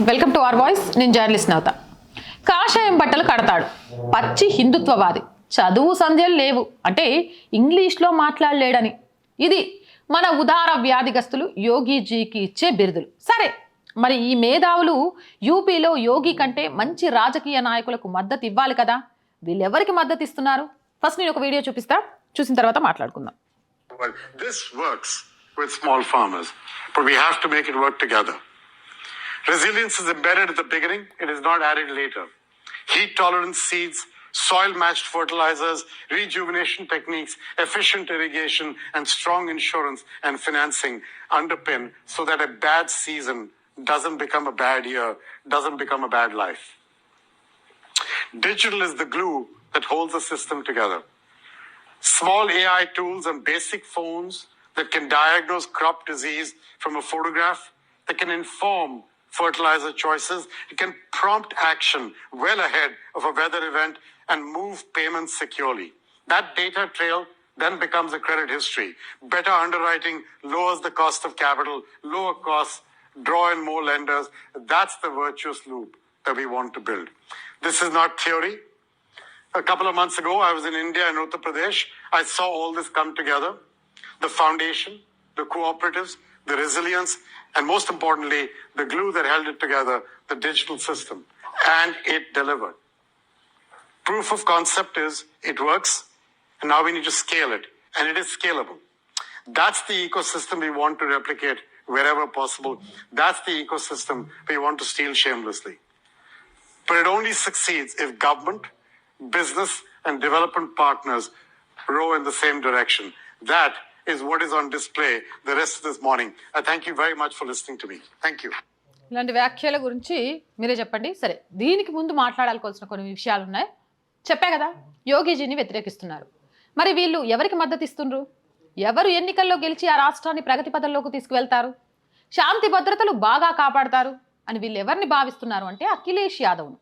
Welcome to our voice నేను journalist Navatha. కాషాయం బట్టలు కడతాడు. పచ్చి హిందుత్వవాది. చదువు సంధ్యలు లేవు. అంటే ఇంగ్లీష్లో మాట్లాడలేడని. ఇది మన ఉదార వ్యాధిగస్తులు యోగిజీకి ఇచ్చే బిరుదులు. సరే మరి ఈ మేధావులు యూపీలో యోగి కంటే మంచి రాజకీయ నాయకులకు మద్దతు ఇవ్వాలి కదా? వీళ్ళెవరికి మద్దతు ఇస్తున్నారు? ఫస్ట్ నేను ఒక వీడియో చూపిస్తా. చూసిన తర్వాత మాట్లాడుకుందాం. This works with small farmers, but we have to make it work together. Resilience is embedded at the beginning, it is not added later. Heat tolerant seeds, soil matched fertilizers, rejuvenation techniques, efficient irrigation, and strong insurance and financing underpin so that a bad season doesn't become a bad year, doesn't become a bad life. Digital is the glue that holds the system together small AI tools and basic phones that can diagnose crop disease from a photograph, that can inform fertilizer choices, it can prompt action well ahead of a weather event and move payments securely. That data trail then becomes a credit history. Better underwriting lowers the cost of capital, lower costs, draw in more lenders. That's the virtuous loop that we want to build. This is not theory. A couple of months ago, I was in India and Uttar Pradesh. I saw all this come together the foundation, the cooperatives, the resilience, and most importantly, the glue that held it together, the digital system. And it delivered. Proof of concept is it works, and now we need to scale it, and it is scalable. That's the ecosystem we want to replicate wherever possible. That's the ecosystem we want to steal shamelessly. But it only succeeds if government, business, and development partners row in the same direction. That is what is on display the rest of this morning. I thank you very much for listening to me. Thank you. ఇలాంటి వ్యాఖ్యల గురించి మీరే చెప్పండి. సరే దీనికి ముందు మాట్లాడాల్సిన కొన్ని విషయాలు ఉన్నాయి. చెప్పే కదా యోగీజీని వ్యతిరేకిస్తున్నారు. మరి వీళ్ళు ఎవరికి మద్దతు ఇస్తుండ్రు? ఎవరు ఎన్నికల్లో గెలిచి ఆ రాష్ట్రాన్ని ప్రగతి పదంలోకి తీసుకువెళ్తారు? శాంతి భద్రతలు బాగా కాపాడతారు అని వీళ్ళు ఎవరిని భావిస్తున్నారు అంటే అఖిలేష్ యాదవ్ను.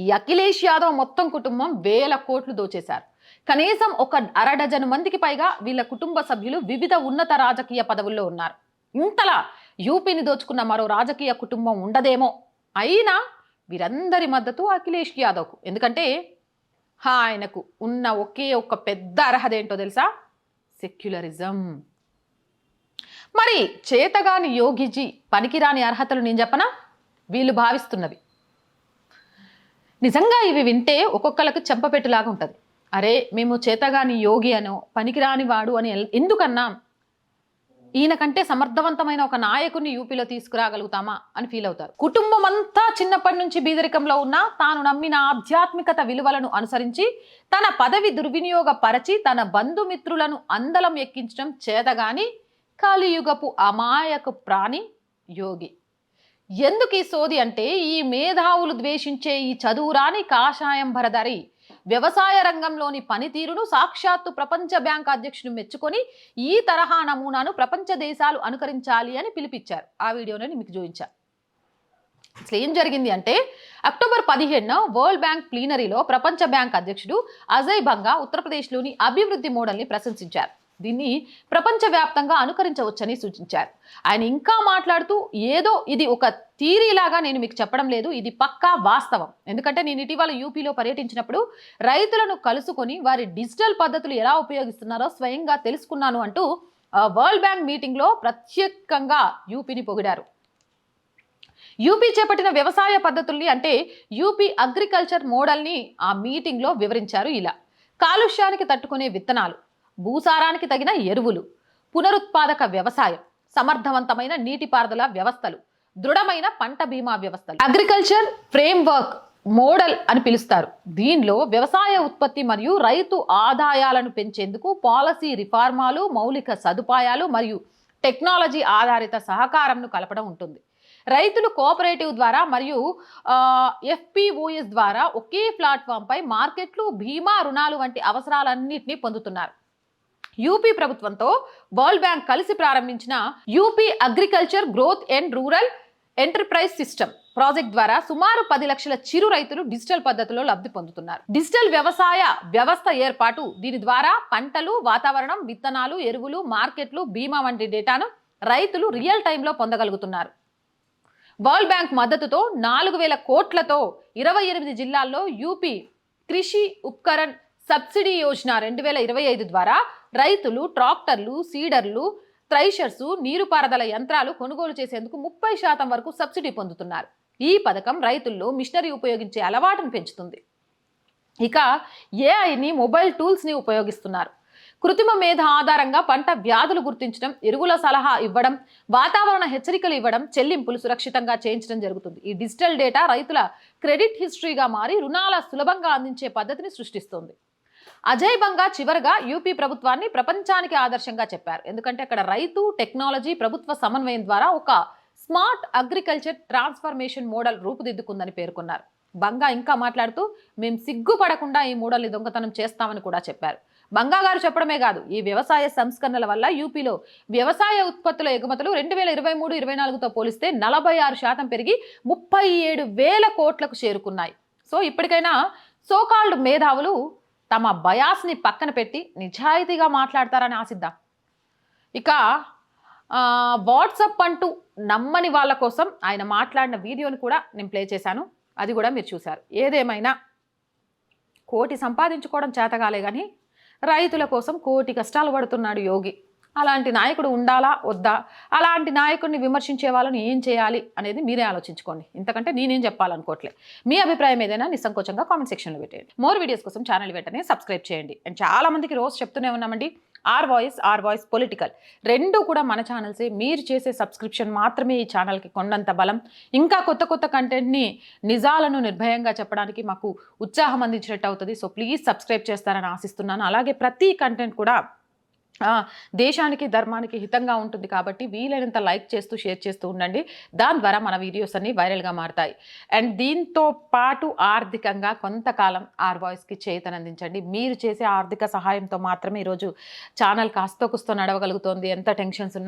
ఈ అఖిలేష్ యాదవ్ మొత్తం కుటుంబం వేల కోట్లు దోచేశారు. కనీసం ఒక అర డజన్ మందికి పైగా వీళ్ళ కుటుంబ సభ్యులు వివిధ ఉన్నత రాజకీయ పదవుల్లో ఉన్నారు. ఇంతలా యూపీని దోచుకున్న మరో రాజకీయ కుటుంబం ఉండదేమో. అయినా వీరందరి మద్దతు అఖిలేష్ యాదవ్కు. ఎందుకంటే ఆయనకు ఉన్న ఒకే ఒక్క పెద్ద అర్హత ఏంటో తెలుసా? సెక్యులరిజం. మరి చేతగాని యోగిజీ పనికిరాని అర్హతలు నేను చెప్పనా? వీళ్ళు భావిస్తున్నవి. నిజంగా ఇవి వింటే ఒక్కొక్కరికి చెంపపెట్టులాగా ఉంటుంది. అరే మేము చేతగాని యోగి అనో పనికిరాని వాడు అని ఎల్- ఎందుకన్నాం? ఈయన కంటే సమర్థవంతమైన ఒక నాయకుడిని యూపీలో తీసుకురాగలుగుతామా? అని ఫీల్ అవుతారు. కుటుంబం అంతా చిన్నప్పటి నుంచి బీదరికంలో ఉన్నా తాను నమ్మిన ఆధ్యాత్మికత విలువలను అనుసరించి తన పదవి దుర్వినియోగపరచి తన బంధుమిత్రులను అందలం ఎక్కించడం చేతగాని కలియుగపు అమాయక ప్రాణి యోగి. ఎందుకు ఈ సోది అంటే ఈ మేధావులు ద్వేషించే ఈ చదువురాని కాషాయం భరధరి వ్యవసాయ రంగంలోని పనితీరును సాక్షాత్తు ప్రపంచ బ్యాంక్ అధ్యక్షుడు మెచ్చుకొని ఈ తరహా నమూనాను ప్రపంచ దేశాలు అనుకరించాలి అని పిలిపించారు ఆ వీడియోని మీకు చూపించారు అసలు ఏం జరిగింది అంటే అక్టోబర్ పదిహేడున వరల్డ్ బ్యాంక్ ప్లీనరీలో ప్రపంచ బ్యాంక్ అధ్యక్షుడు అజయ్ బంగా ఉత్తరప్రదేశ్లోని అభివృద్ధి మోడల్ని ప్రశంసించారు. దీన్ని ప్రపంచవ్యాప్తంగా అనుకరించవచ్చని సూచించారు. ఆయన ఇంకా మాట్లాడుతూ ఏదో ఇది ఒక థీరీలాగా నేను మీకు చెప్పడం లేదు ఇది పక్కా వాస్తవం. ఎందుకంటే నేను ఇటీవల యూపీలో పర్యటించినప్పుడు రైతులను కలుసుకొని వారి డిజిటల్ పద్ధతులు ఎలా ఉపయోగిస్తున్నారో స్వయంగా తెలుసుకున్నాను అంటూ వరల్డ్ బ్యాంక్ మీటింగ్లో ప్రత్యేకంగా యూపీని పొగిడారు. యూపీ చేపట్టిన వ్యవసాయ పద్ధతుల్ని అంటే యూపీ అగ్రికల్చర్ మోడల్ని ఆ మీటింగ్లో వివరించారు ఇలా. కాలుష్యానికి తట్టుకునే విత్తనాలు. భూసారానికి తగిన ఎరువులు పునరుత్పాదక వ్యవసాయం సమర్థవంతమైన నీటిపారుదల వ్యవస్థలు దృఢమైన పంట బీమా వ్యవస్థలు. అగ్రికల్చర్ ఫ్రేమ్వర్క్ మోడల్ అని పిలుస్తారు. దీనిలో వ్యవసాయ ఉత్పత్తి మరియు రైతు ఆదాయాలను పెంచేందుకు పాలసీ రిఫార్మాలు మౌలిక సదుపాయాలు మరియు టెక్నాలజీ ఆధారిత సహకారంను కలపడం ఉంటుంది. రైతులు కోఆపరేటివ్ ద్వారా మరియు ఎఫ్పిఓఎస్ ద్వారా ఒకే ప్లాట్ఫామ్పై మార్కెట్లు బీమా రుణాలు వంటి అవసరాలన్నింటినీ పొందుతున్నారు. యూపీ ప్రభుత్వంతో వరల్డ్ బ్యాంక్ కలిసి ప్రారంభించిన UP agriculture growth and rural enterprise system project ద్వారా సుమారు పది లక్షల చిరు రైతులు డిజిటల్ పద్ధతిలో లబ్ధి పొందుతున్నారు. డిజిటల్ వ్యవసాయ వ్యవస్థ ఏర్పాటు దీని ద్వారా పంటలు వాతావరణం విత్తనాలు ఎరువులు మార్కెట్లు బీమా వంటి డేటాను రైతులు రియల్ టైంలో పొందగలుగుతున్నారు. వరల్డ్ బ్యాంక్ మద్దతుతో నాలుగు వేల కోట్లతో ఇరవై ఎనిమిది జిల్లాల్లో యూపీ కృషి ఉపకరణ్ సబ్సిడీ యోజన రెండు వేల ఇరవై ఐదు ద్వారా రైతులు ట్రాక్టర్లు సీడర్లు త్రైషర్సు నీరుపారుదల యంత్రాలు కొనుగోలు చేసేందుకు ముప్పై శాతం వరకు సబ్సిడీ పొందుతున్నారు. ఈ పథకం రైతుల్లో మిషనరీ ఉపయోగించే అలవాటును పెంచుతుంది. ఇక ఏఐని మొబైల్ టూల్స్ని ఉపయోగిస్తున్నారు. కృత్రిమ మేధ ఆధారంగా పంట వ్యాధులు గుర్తించడం ఎరువుల సలహా ఇవ్వడం వాతావరణ హెచ్చరికలు ఇవ్వడం చెల్లింపులు సురక్షితంగా చేయించడం జరుగుతుంది. ఈ డిజిటల్ డేటా రైతుల క్రెడిట్ హిస్టరీగా మారి రుణాల సులభంగా అందించే పద్ధతిని సృష్టిస్తుంది. అజయ్ బంగా చివరగా యూపీ ప్రభుత్వాన్ని ప్రపంచానికి ఆదర్శంగా చెప్పారు. ఎందుకంటే అక్కడ రైతు టెక్నాలజీ ప్రభుత్వ సమన్వయం ద్వారా ఒక స్మార్ట్ అగ్రికల్చర్ ట్రాన్స్ఫర్మేషన్ మోడల్ రూపుదిద్దుకుందని పేర్కొన్నారు. బంగా ఇంకా మాట్లాడుతూ మేము సిగ్గుపడకుండా ఈ మోడల్ని దొంగతనం చేస్తామని కూడా చెప్పారు. బంగా గారు చెప్పడమే కాదు ఈ వ్యవసాయ సంస్కరణల వల్ల యూపీలో వ్యవసాయ ఉత్పత్తుల ఎగుమతులు రెండు వేల ఇరవై మూడు ఇరవై నాలుగుతో పోలిస్తే నలభై ఆరు శాతం పెరిగి ముప్పై ఏడు వేల కోట్లకు చేరుకున్నాయి. సో ఇప్పటికైనా సోకాల్డ్ మేధావులు తమ బయాస్ని పక్కన పెట్టి నిజాయితీగా మాట్లాడతారని ఆశిద్దాం. ఇక వాట్సప్ అంటూ నమ్మని వాళ్ళ కోసం ఆయన మాట్లాడిన వీడియోని కూడా నేను ప్లే చేశాను. అది కూడా మీరు చూశారు. ఏదేమైనా కోటి సంపాదించుకోవడం చేతగాలే కానీ రైతుల కోసం కోటి కష్టాలు పడుతున్నాడు యోగి. అలాంటి నాయకుడు ఉండాలా? వద్దా? అలాంటి నాయకుడిని విమర్శించే వాళ్ళని ఏం చేయాలి? అనేది మీరే ఆలోచించుకోండి. ఇంతకంటే నేనేం చెప్పాలనుకోవట్లే. మీ అభిప్రాయం ఏదైనా నిస్సంకోచంగా కామెంట్ సెక్షన్లో పెట్టేయండి. మోర్ వీడియోస్ కోసం ఛానల్ వెంటనే సబ్స్క్రైబ్ చేయండి. అండ్ చాలామందికి రోజు చెప్తూనే ఉన్నామండి. Our voice our voice political. రెండు కూడా మన ఛానల్సే. మీరు చేసే సబ్స్క్రిప్షన్ మాత్రమే ఈ ఛానల్కి కొండంత బలం. ఇంకా కొత్త కొత్త కంటెంట్ని నిజాలను నిర్భయంగా చెప్పడానికి మాకు ఉత్సాహం అందించినట్టు అవుతుంది. సో ప్లీజ్ సబ్స్క్రైబ్ చేస్తారని ఆశిస్తున్నాను. అలాగే ప్రతి కంటెంట్ కూడా దేశానికి ధర్మానికి హితంగా ఉంటుంది కాబట్టి వీలైనంత లైక్ చేస్తూ షేర్ చేస్తూ ఉండండి. దాని ద్వారా మన వీడియోస్ అన్ని వైరల్గా మారుతాయి. అండ్ దీంతో పాటు ఆర్థికంగా కొంతకాలం ఆర్ వాయిస్కి చేతనందించండి. మీరు చేసే ఆర్థిక సహాయంతో మాత్రమే ఈరోజు ఛానల్ కాస్తో కుస్తో నడవగలుగుతోంది. ఎంత టెన్షన్స్ ఉన్నా